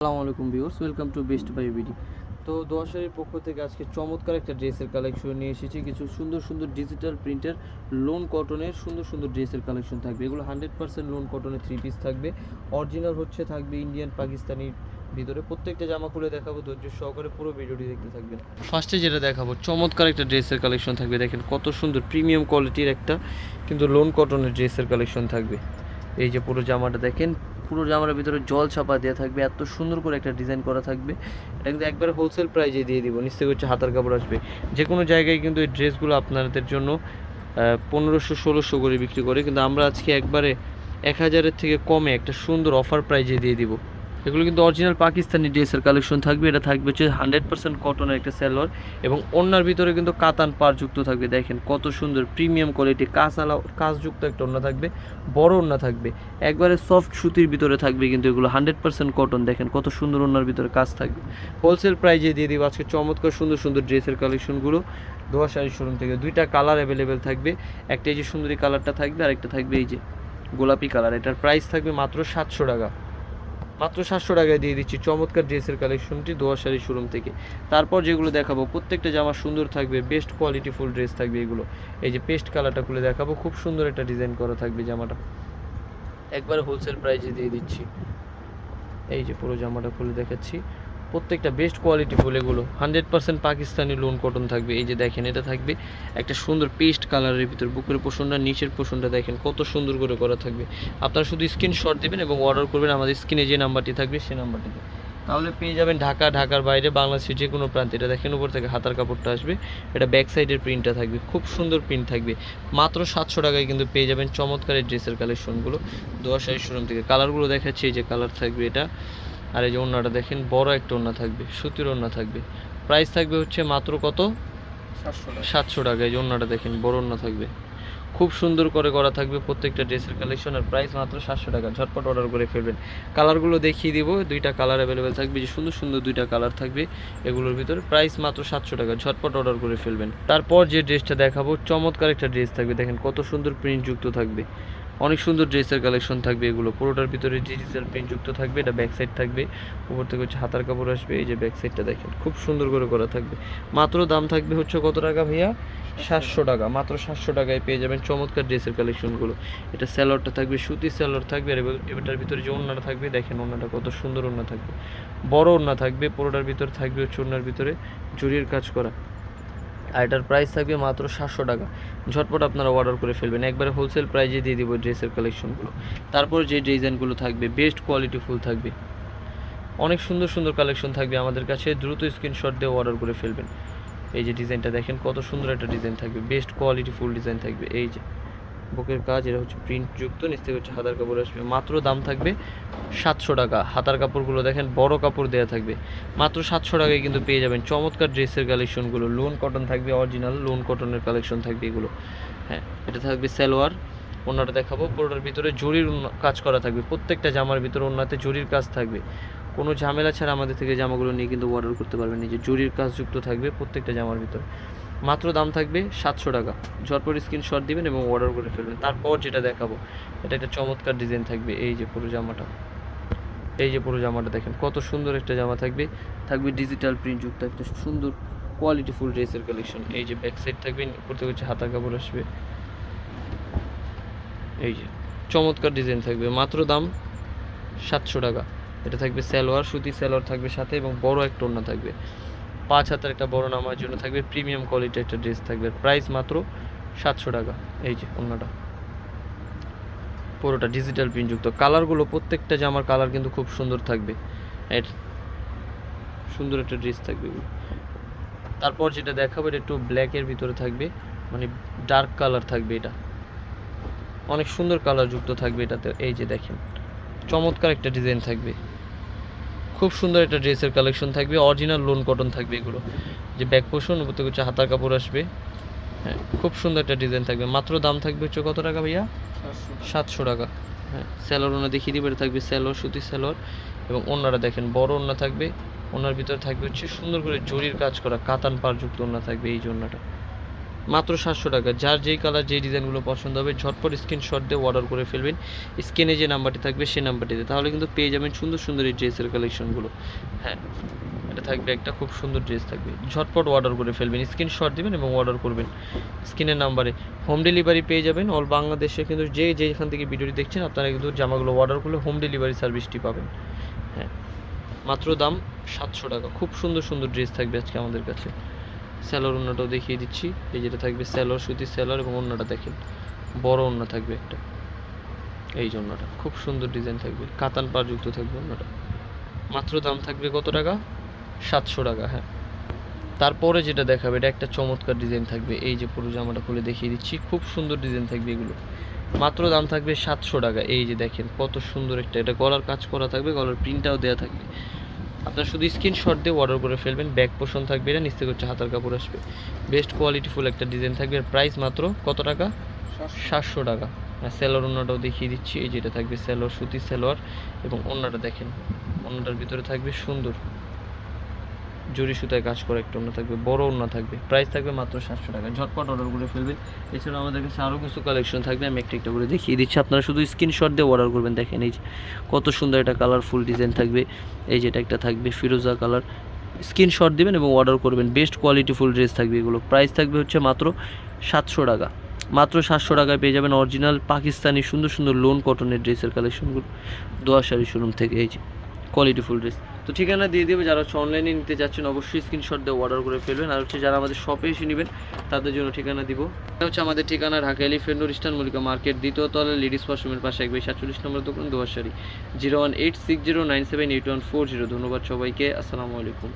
আসসালামু আলাইকুম viewers, welcome to Best Buy BD. তো দোয়াশারির পক্ষ থেকে আজকে চমৎকার একটা ড্রেসের কালেকশন নিয়ে এসেছি। কিছু সুন্দর সুন্দর ডিজিটাল প্রিন্টের লোন কটনের সুন্দর সুন্দর ড্রেসের কালেকশন থাকবে। এগুলো হান্ড্রেড পার্সেন্ট লোন কটনের থ্রি পিস থাকবে। অরিজিনাল হচ্ছে, থাকবে ইন্ডিয়ান পাকিস্তানি ভিতরে। প্রত্যেকটা জামা খুলে দেখাবো, ধৈর্য সহকারে পুরো ভিডিওটি দেখতে থাকবেন। ফার্স্টে যেটা দেখাবো, চমৎকার একটা ড্রেসের কালেকশন থাকবে। দেখেন কত সুন্দর প্রিমিয়াম কোয়ালিটির একটা, কিন্তু লোন কটনের ড্রেসের কালেকশন থাকবে। এই যে পুরো জামাটা দেখেন পুরো জামার ভিতরে জল ছাপা দেওয়া থাকবে, এত সুন্দর করে একটা ডিজাইন করা থাকবে। এটা কিন্তু একবারে হোলসেল প্রাইজে দিয়ে দিব নিশ্চয় হচ্ছে হাতার কাপড় আসবে। যে কোনো জায়গায় কিন্তু এই ড্রেসগুলো আপনাদের জন্য পনেরোশো, ষোলোশো করে বিক্রি করে, কিন্তু আমরা আজকে একবারে এক হাজারের থেকে কমে একটা সুন্দর অফার প্রাইজে দিয়ে দিব। এগুলো কিন্তু অরিজিনাল পাকিস্তানি ড্রেসের কালেকশন থাকবে। এটা থাকবে হচ্ছে হান্ড্রেড পার্সেন্ট কটনের একটা সেলোয়ার এবং অন্যার ভিতরে কিন্তু কাতান পার যুক্ত থাকবে। দেখেন কত সুন্দর প্রিমিয়াম কোয়ালিটি কাজ আলা কাজযুক্ত একটা ওন্না থাকবে, বড় ওন্না থাকবে। একবারে সফট সুতির ভিতরে থাকবে কিন্তু এগুলো হান্ড্রেড পার্সেন্ট কটন দেখেন কত সুন্দর ওনার ভিতরে কাজ থাকবে। হোলসেল প্রাইজে দিয়ে দিব, আজকে চমৎকার সুন্দর সুন্দর ড্রেসের কালেকশনগুলো দোয়া শাড়ি শোরুম থেকে। দুইটা কালার অ্যাভেলেবেল থাকবে। একটা এই যে সুন্দরী কালারটা থাকবে আর একটা থাকবে এই যে গোলাপি কালার এটার প্রাইস থাকবে মাত্র সাতশো টাকা। মাত্র সাতশো টাকায় দিয়ে দিচ্ছি। চমৎকার ড্রেসের কালেকশনটি দোয়া শাড়ি শোরুম থেকে। তারপর যেগুলো দেখাবো, প্রত্যেকটা জামা সুন্দর থাকবে বেস্ট কোয়ালিটি ফুল ড্রেস থাকবে এগুলো। এই যে পেস্ট কালারটা খুলে দেখাবো, খুব সুন্দর একটা ডিজাইন করা থাকবে জামাটা। একবার হোলসেল প্রাইসে দিয়ে দিচ্ছি। এই যে পুরো জামাটা খুলে দেখাচ্ছি। প্রত্যেকটা বেস্ট কোয়ালিটি ফুল এগুলো। Hundred percent Pakistani lawn cotton থাকবে। এই যে দেখেন, এটা থাকবে একটা সুন্দর পেস্ট কালারের ভিতর, বুকের পোষণটা নিচের পোষণটা দেখেন, কত সুন্দর করে করা থাকবে। আপনারা শুধু স্ক্রিনশট দেবেন এবং অর্ডার করবেন, আমাদের স্ক্রিনে যে নাম্বারটি থাকবে সেই নাম্বারটিতে তাহলে পেয়ে যাবেন ঢাকা, ঢাকার বাইরে, বাংলাদেশের যে কোনো প্রান্তে। এটা দেখেন, উপর থেকে হাতার কাপড়টা আসবে। এটা ব্যাক সাইডের প্রিন্টটা থাকবে। খুব সুন্দর প্রিন্ট থাকবে। মাত্র সাতশো টাকায় কিন্তু পেয়ে যাবেন চমৎকারের ড্রেসের কালেকশনগুলো দোয়া শাড়ি শোরুম থেকে। কালারগুলো দেখাচ্ছি, এই যে কালার থাকবে এটা। আর এই যে ওড়নাটা দেখেন বড় একটা ওড়না থাকবে সুতির ওড়না থাকবে। প্রাইস থাকবে হচ্ছে মাত্র কত? সাতশো টাকা। এই যে ওড়নাটা দেখেন বড় ওড়না থাকবে। খুব সুন্দর করে করা থাকবে প্রত্যেকটা ড্রেসের কালেকশন আর প্রাইস মাত্র সাতশো টাকা। ঝটপট অর্ডার করে ফেলবেন। কালারগুলো দেখিয়ে দিব দুইটা কালার অ্যাভেলেবেল থাকবে যে সুন্দর সুন্দর দুইটা কালার থাকবে এগুলোর ভিতরে প্রাইস মাত্র সাতশো টাকা। ঝটপট অর্ডার করে ফেলবেন। তারপর যে ড্রেসটা দেখাবো চমৎকার একটা ড্রেস থাকবে। দেখেন কত সুন্দর প্রিন্ট যুক্ত থাকবে। অনেক সুন্দর ড্রেসের কালেকশন থাকবে এগুলো। পুরোটার ভিতরে ডিজিটাল প্রিন্ট যুক্ত থাকবে, এটা ব্যাক সাইড থাকবে। উপর থেকে হচ্ছে হাতার কাপড় আসবে, এই যে ব্যাক সাইডটা দেখেন, খুব সুন্দর করে করা থাকবে। মাত্র দাম থাকবে হচ্ছে কত টাকা ভাইয়া? সাতশো টাকা, মাত্র সাতশো টাকায় পেয়ে যাবেন চমৎকার ড্রেসের কালেকশনগুলো এটা স্যালোয়ারটা থাকবে, সুতি স্যালোয়ার থাকবে, আর এটার ভিতরে যে ওড়নাটা থাকবে, দেখেন ওড়নাটা কত সুন্দর ওড়না থাকবে। বড় ওড়না থাকবে, পুরোটার ভিতরে থাকবে হচ্ছে ওড়নার ভিতরে জরির কাজ করা। আর এটার প্রাইস থাকবে মাত্র সাতশো টাকা। ঝটপট আপনারা অর্ডার করে ফেলবেন। একবারে হোলসেল প্রাইজে দিয়ে দেবো ড্রেসের কালেকশনগুলো তারপর যে ডিজাইনগুলো থাকবে বেস্ট কোয়ালিটি ফুল থাকবে। অনেক সুন্দর সুন্দর কালেকশন থাকবে আমাদের কাছে। দ্রুত স্ক্রিনশট দিয়ে অর্ডার করে ফেলবেন। এই যে ডিজাইনটা দেখেন, কত সুন্দর একটা ডিজাইন থাকবে। বেস্ট কোয়ালিটি ফুল ডিজাইন থাকবে। এই যে। বুকের কাজ এটা হচ্ছে প্রিন্ট যুক্ত নিচ থেকে হচ্ছে হাতার কাপড় আসবে। মাত্র দাম থাকবে সাতশো টাকা। হাতার কাপড়গুলো দেখেন, বড় কাপড় দেওয়া থাকবে। মাত্র সাতশো টাকায় কিন্তু পেয়ে যাবেন চমৎকার ড্রেসের কালেকশনগুলো লোন কটন থাকবে অরিজিনাল লোন কটনের কালেকশন থাকবে এগুলো। হ্যাঁ এটা থাকবে সালোয়ার। ওনাটা দেখাবো, পুরোটার ভিতরে জরির কাজ করা থাকবে। প্রত্যেকটা জামার ভিতরে ওনাতে জরির কাজ থাকবে। কোনো ঝামেলা ছাড়া আমাদের থেকে জামাগুলো নিয়ে কিন্তু অর্ডার করতে পারবেন। যে জরির কাজ যুক্ত থাকবে প্রত্যেকটা জামার ভিতরে। মাত্র দাম থাকবে সাতশো টাকা। ঝটপট স্ক্রিনশট দিবেন এবং অর্ডার করে ফেলবেন। তারপর যেটা দেখাবো, এটা একটা চমৎকার ডিজাইন থাকবে। এই যে পুরো জামাটা, এই যে পুরো জামাটা দেখেন, কত সুন্দর একটা জামা থাকবে। থাকবে ডিজিটাল প্রিন্ট যুক্ত একটা সুন্দর কোয়ালিটি ফুল ড্রেসের কালেকশন এই যে ব্যাক সাইড থাকবে করতে হচ্ছে হাতা কাপড় আসবে। এই যে চমৎকার ডিজাইন থাকবে। মাত্র দাম সাতশো টাকা। এটা থাকবে সালোয়ার, সুতি সালোয়ার থাকবে সাথে এবং বড় একটা ওড়না থাকবে। পাঁচ হাতের একটা বড় নামার জন্য থাকবে প্রিমিয়াম কোয়ালিটির একটা ড্রেস থাকবে। প্রাইস মাত্র সাতশো টাকা। এই যে অন্যটা পুরোটা ডিজিটাল প্রিন্টযুক্ত কালারগুলো প্রত্যেকটা জামার কালার কিন্তু খুব সুন্দর থাকবে। এর সুন্দর একটা ড্রেস থাকবে তারপর যেটা দেখাবো, এটা একটু ব্ল্যাকের ভিতরে থাকবে। মানে ডার্ক কালার থাকবে এটা। অনেক সুন্দর কালার যুক্ত থাকবে এটাতে। এই যে দেখেন, চমৎকার একটা ডিজাইন থাকবে। খুব সুন্দর একটা ড্রেসের কালেকশন থাকবে অরিজিনাল লোন কটন থাকবে এগুলো। যে ব্যাক পোষণ উপর থেকে হচ্ছে হাতার কাপড় আসবে। হ্যাঁ খুব সুন্দর একটা ডিজাইন থাকবে। মাত্র দাম থাকবে হচ্ছে কত টাকা ভাইয়া? সাতশো টাকা। হ্যাঁ স্যালোর ওনা দেখিয়ে দিবে থাকবে স্যালোর সুতি স্যালোর এবং ওনারা দেখেন, বড় ওনা থাকবে, ওনার ভিতরে থাকবে হচ্ছে সুন্দর করে জরির কাজ করা, কাতান পার যুক্ত ওনা থাকবে এই ওনাটা। মাত্র সাতশো টাকা। যার যেই কালার যেই ডিজাইনগুলো পছন্দ হবে, ঝটপট স্ক্রিনশট দিয়ে অর্ডার করে ফেলবেন। স্ক্রিনে যে নাম্বারটি থাকবে, সেই নাম্বারটিতে। তাহলে কিন্তু পেয়ে যাবেন সুন্দর সুন্দর এই ড্রেসের কালেকশনগুলো হ্যাঁ এটা থাকবে একটা খুব সুন্দর ড্রেস থাকবে। ঝটপট অর্ডার করে ফেলবেন স্ক্রিনশট দেবেন এবং অর্ডার করবেন স্ক্রিনের নাম্বারে হোম ডেলিভারি পেয়ে যাবেন। অল বাংলাদেশে কিন্তু যে যেখান থেকে ভিডিওটি দেখছেন, আপনারা কিন্তু জামাগুলো অর্ডার করলে হোম ডেলিভারি সার্ভিসটি পাবেন। হ্যাঁ মাত্র দাম সাতশো টাকা। খুব সুন্দর সুন্দর ড্রেস থাকবে আজকে আমাদের কাছে। স্যালোর অন্যটাও দেখিয়ে দিচ্ছি। এই যেটা থাকবে স্যালোর সুতির স্যালোর এবং অন্যটা দেখেন। বড় অন্য থাকবে একটা। এই জন্যটা খুব সুন্দর ডিজাইন থাকবে। কাতান পারযুক্ত থাকবে অন্যটা মাত্র দাম থাকবে কত টাকা? সাতশো টাকা হ্যাঁ। তারপরে যেটা দেখাবে, এটা একটা চমৎকার ডিজাইন থাকবে। এই যে পুরো জামাটা খুলে দেখিয়ে দিচ্ছি। খুব সুন্দর ডিজাইন থাকবে এগুলো। মাত্র দাম থাকবে সাতশো টাকা। এই যে দেখেন, কত সুন্দর একটা, এটা গলার কাজ করা থাকবে, গলার প্রিন্টটাও দেওয়া থাকবে। আপনার শুধু স্ক্রিনশট দিয়ে অর্ডার করে ফেলবেন ব্যাক পোষণ থাকবে এটা নিশ্চয় করছে হাতার কাপড় আসবে। বেস্ট কোয়ালিটিফুল একটা ডিজাইন থাকবে প্রাইস মাত্র কত টাকা? সাতশো। টাকা। আর স্যালোর অন্যটাও দেখিয়ে দিচ্ছি এই যেটা থাকবে স্যালোর সুতি স্যালোয়ার এবং অন্যটা দেখেন অন্যটার ভিতরে থাকবে সুন্দর। জরি সুতায় কাজ করা, একটা অন্য থাকবে, বড় অন্য থাকবে। প্রাইস থাকবে মাত্র সাতশো টাকা। ঝটপট অর্ডার করে ফেলবেন। এছাড়া আমাদের কাছে আরও কিছু কালেকশন থাকবে, আমি একটা একটা করে দেখিয়ে দিচ্ছি। আপনারা শুধু স্ক্রিনশট দিয়ে অর্ডার করবেন, দেখেন এই যে কত সুন্দর একটা কালারফুল ডিজাইন থাকবে। এই যেটা একটা থাকবে ফিরোজা কালার স্ক্রিনশট দিবেন এবং অর্ডার করবেন। বেস্ট কোয়ালিটি ফুল ড্রেস থাকবে এগুলো। প্রাইস থাকবে হচ্ছে মাত্র সাতশো টাকা। মাত্র সাতশো টাকায় পেয়ে যাবেন অরিজিনাল পাকিস্তানি সুন্দর সুন্দর লোন কটনের ড্রেসের কালেকশনগুলো দোয়া শাড়ি শোরুম থেকে এই যে কোয়ালিটি ফুল ড্রেস তো ঠিকানা দিয়ে দেবে, যারা হচ্ছে অনলাইনে নিতে চাচ্ছেন অবশ্যই স্ক্রিনশট দিয়ে অর্ডার করে ফেলবেন। আর হচ্ছে যারা আমাদের শপে এসে নেবেন, তাদের জন্য ঠিকানা দিব। এটা হচ্ছে আমাদের ঠিকানা, Dhaka elephant road, eastern Mallika market, দ্বিতীয় তলে লেডিস ওয়াশরুমের পাশে একবার সাতচল্লিশ নম্বর দোকান Doyashari zero one eight six zero nine seven eight one four zero ধন্যবাদ সবাইকে, আসসালামু আলাইকুম।